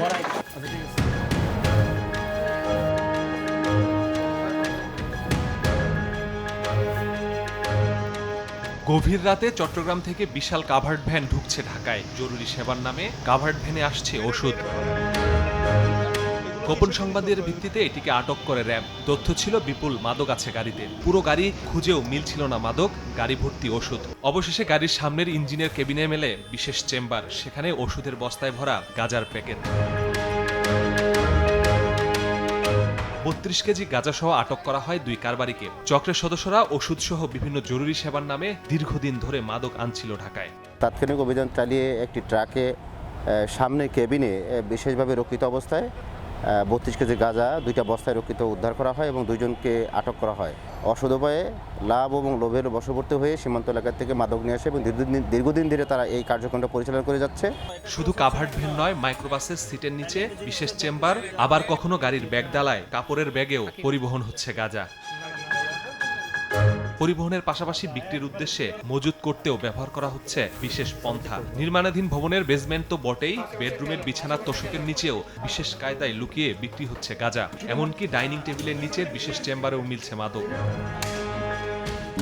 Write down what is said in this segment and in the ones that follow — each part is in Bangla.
বড়াই গভীর রাতে চট্টগ্রাম থেকে বিশাল কাভার্ড ভ্যান ঢুকছে ঢাকায়। জরুরি সেবার নামে কাভার্ড ভ্যানে আসছে ওষুধ। গোপন সংবাদের ভিত্তিতে এটিকে আটক করে র্যাব। তথ্য ছিল বিপুল মাদক আছে গাড়িতে। পুরো গাড়ি খুঁজেও মিলছিল না মাদক, গাড়ি ভর্তি ওষুধ। অবশেষে গাড়ির সামনের ইঞ্জিনের কেবিনে মেলে বিশেষ চেম্বার। সেখানে ওষুধের বস্তায় ভরা গাজার প্যাকেট। বত্রিশ কেজি গাঁজাসহ আটক করা হয় দুই কারবারিকে। চক্রের সদস্যরা ওষুধসহ বিভিন্ন জরুরি সেবার নামে দীর্ঘদিন ধরে মাদক আনছিল ঢাকায়। তাৎক্ষণিক অভিযান চালিয়ে একটি ট্রাকে সামনে কেবিনে বিশেষভাবে রক্ষিত অবস্থায় বত্রিশ কেজি গাঁজা দুইটা বস্তায় রক্ষিত উদ্ধার করা হয় এবং দুইজনকে আটক করা হয়। অসদ উপায়ে লাভ এবং লোভের বশবর্তী হয়ে সীমান্ত এলাকা থেকে মাদক নিয়ে আসে এবং দীর্ঘদিন দীর্ঘদিন ধরে তারা এই কার্যক্রমটা পরিচালনা করে যাচ্ছে। শুধু কাভার্ড ভ্যান নয়, মাইক্রোবাসের সিটের নিচে, বিশেষ চেম্বার, আবার কখনো গাড়ির ব্যাগ ডালায় কাপড়ের ব্যাগেও পরিবহন হচ্ছে গাঁজা। পরিবহনের পাশাপাশি বিক্রির উদ্দেশ্যে মজুত করতেও ব্যবহার করা হচ্ছে বিশেষ পন্থা। নির্মাণাধীন ভবনের বেসমেন্ট তো বটেই বেডরুমের বিছানার তোষকের নিচেও বিশেষ কায়দায় লুকিয়ে বিক্রি হচ্ছে গাঁজা। এমনকি ডাইনিং টেবিলের নিচে বিশেষ চেম্বারেও মিলছে মাদক।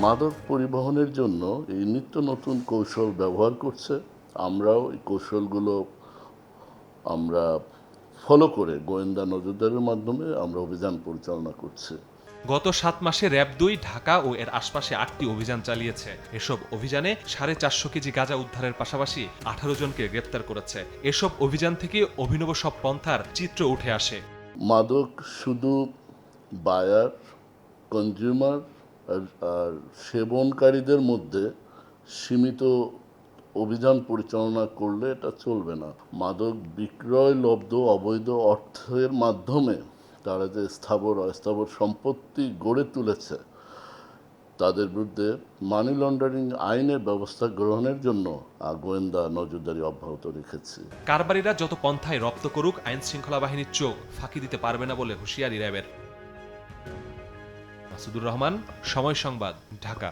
মাদক পরিবহনের জন্য এই নিত্য নতুন কৌশল ব্যবহার করছে। আমরাও এই কৌশলগুলো আমরা ফলো করে গোয়েন্দা নজরদারির মাধ্যমে আমরা অভিযান পরিচালনা করছি। গত সাত মাসে র্যাব দুই, ঢাকা ও এর আশপাশে আটটি অভিযান চালিয়েছে। এসব অভিযানে সাড়ে চারশো কেজি গাঁজা উদ্ধারের পাশাপাশি আঠারো জনকে গ্রেপ্তার করেছে। এসব অভিযান থেকে অভিনব সব পন্থার চিত্র উঠে আসে। মাদক শুধু বায়ার, কনজিউমার আর সেবনকারীদের মধ্যে সীমিত অভিযান পরিচালনা করলে এটা চলবে না। মাদক বিক্রয়, লব্ধ, অবৈধ অর্থের মাধ্যমে তারা যে স্থাবর অস্থাবর সম্পত্তি গড়ে তুলেছে, তাদের বিরুদ্ধে মানি লন্ডারিং আইনের ব্যবস্থা গ্রহণের জন্য গোয়েন্দা নজরদারি অব্যাহত রেখেছি। কারবারিরা যত পন্থায় রপ্ত করুক, আইন শৃঙ্খলা বাহিনীর চোখ ফাঁকি দিতে পারবে না বলে হুঁশিয়ারি র্যাবের। মাসুদুর রহমান, সময় সংবাদ, ঢাকা।